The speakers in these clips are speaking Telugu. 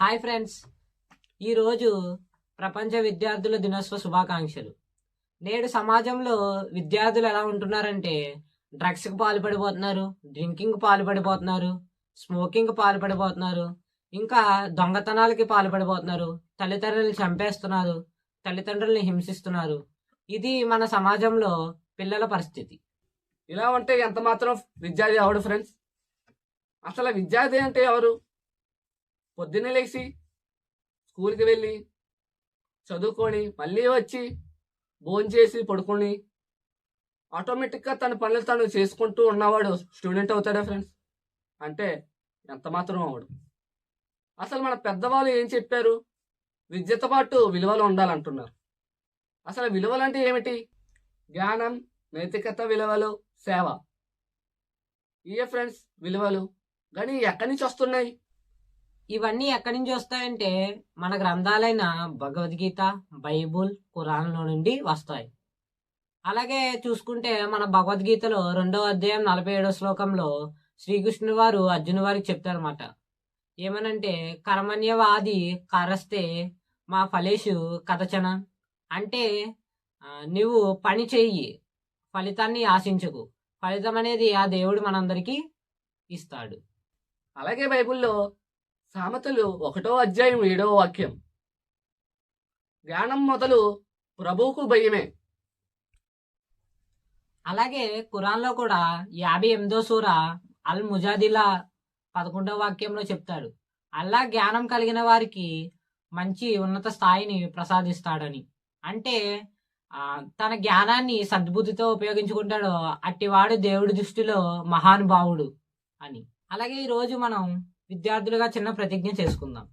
Hi friends. ఈరోజు ప్రపంచ విద్యార్థుల దినోత్సవ శుభాకాంక్షలు. నేడు సమాజంలో విద్యార్థులు ఎలా ఉంటున్నారంటే డ్రగ్స్కి పాల్పడిపోతున్నారు డ్రింకింగ్ పాల్పడిపోతున్నారు స్మోకింగ్ పాల్పడిపోతున్నారు ఇంకా దొంగతనాలకి పాల్పడిపోతున్నారు తల్లిదండ్రులను చంపేస్తున్నారు తల్లిదండ్రుల్ని హింసిస్తున్నారు. ఇది మన సమాజంలో పిల్లల పరిస్థితి. ఇలా ఉంటే ఎంత మాత్రం విద్యార్థి అవడు ఫ్రెండ్స్? అసలు విద్యార్థి అంటే ఎవరు? పొద్దున్నే లేచి స్కూల్కి వెళ్ళి చదువుకొని మళ్ళీ వచ్చి భోంచేసి పడుకొని ఆటోమేటిక్గా తన పనులు తను చేసుకుంటూ ఉన్నవాడు స్టూడెంట్ అవుతాడా ఫ్రెండ్స్? అంటే ఎంత మాత్రం అవడు అసలు మన పెద్దవాళ్ళు ఏం చెప్పారు? విద్యతో పాటు విలువలు ఉండాలంటున్నారు. అసలు విలువలు అంటే ఏమిటి? జ్ఞానం నైతికత విలువలు సేవ. ఇయే ఫ్రెండ్స్ విలువలు. కానీ ఎక్కడి నుంచి వస్తున్నాయి? ఇవన్నీ ఎక్కడి నుంచి వస్తాయంటే మన గ్రంథాలైన భగవద్గీత బైబుల్ ఖురాన్లో నుండి వస్తాయి. అలాగే చూసుకుంటే మన భగవద్గీతలో రెండవ అధ్యాయం నలభై ఏడవ శ్లోకంలో శ్రీకృష్ణుడు వారు అర్జును వారికి చెప్తారన్నమాట. ఏమనంటే కర్మణ్యవాది కరస్తే మా ఫలేషు కథచన అంటే నువ్వు పని చెయ్యి ఫలితాన్ని ఆశించకు. ఫలితం అనేది ఆ దేవుడు మనందరికీ ఇస్తాడు. అలాగే బైబిల్లో సామెతలు ఒకటో అధ్యాయం ఏడవ వాక్యం. జ్ఞానం మొదలు ప్రభువుకు భయమే. అలాగే ఖురాన్లో కూడా యాభై ఎనిమిదో సూర అల్ ముజాదిలా పదకొండవ వాక్యంలో చెప్తాడు. అల్లా జ్ఞానం కలిగిన వారికి మంచి ఉన్నత స్థాయిని ప్రసాదిస్తాడని. అంటే తన జ్ఞానాన్ని సద్బుద్ధితో ఉపయోగించుకుంటాడో అట్టివాడు దేవుడి దృష్టిలో మహానుభావుడు అని. అలాగే ఈరోజు మనం విద్యార్థులుగా చిన్న ప్రతిజ్ఞ చేసుకుందాం.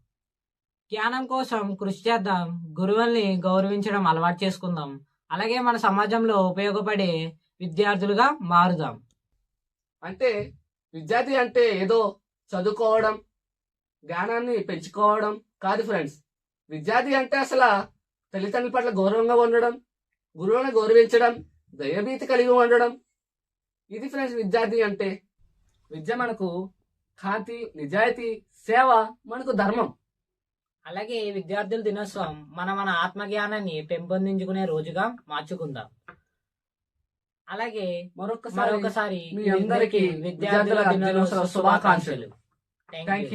జ్ఞానం కోసం కృషి చేద్దాం. గురువుల్ని గౌరవించడం అలవాటు చేసుకుందాం. అలాగే మన సమాజంలో ఉపయోగపడే విద్యార్థులుగా మారుదాం. అంటే విద్యార్థి అంటే ఏదో చదువుకోవడం జ్ఞానాన్ని పెంచుకోవడం కాదు ఫ్రెండ్స్. విద్యార్థి అంటే అసలు తల్లిదండ్రుల పట్ల గౌరవంగా ఉండడం గురువులను గౌరవించడం దయభీతి కలిగి ఉండడం. ఇది ఫ్రెండ్స్ విద్యార్థి అంటే విద్య మనకు కాంతి నిజాయితీ సేవ మనకు ధర్మం. అలాగే విద్యార్థుల దినోత్సవం మన మన ఆత్మజ్ఞానాన్ని పెంపొందించుకునే రోజుగా మార్చుకుందాం. అలాగే మరొకసారి మరొకసారి మీ అందరికీ విద్యార్థుల దినోత్సవ శుభాకాంక్షలు. Thank you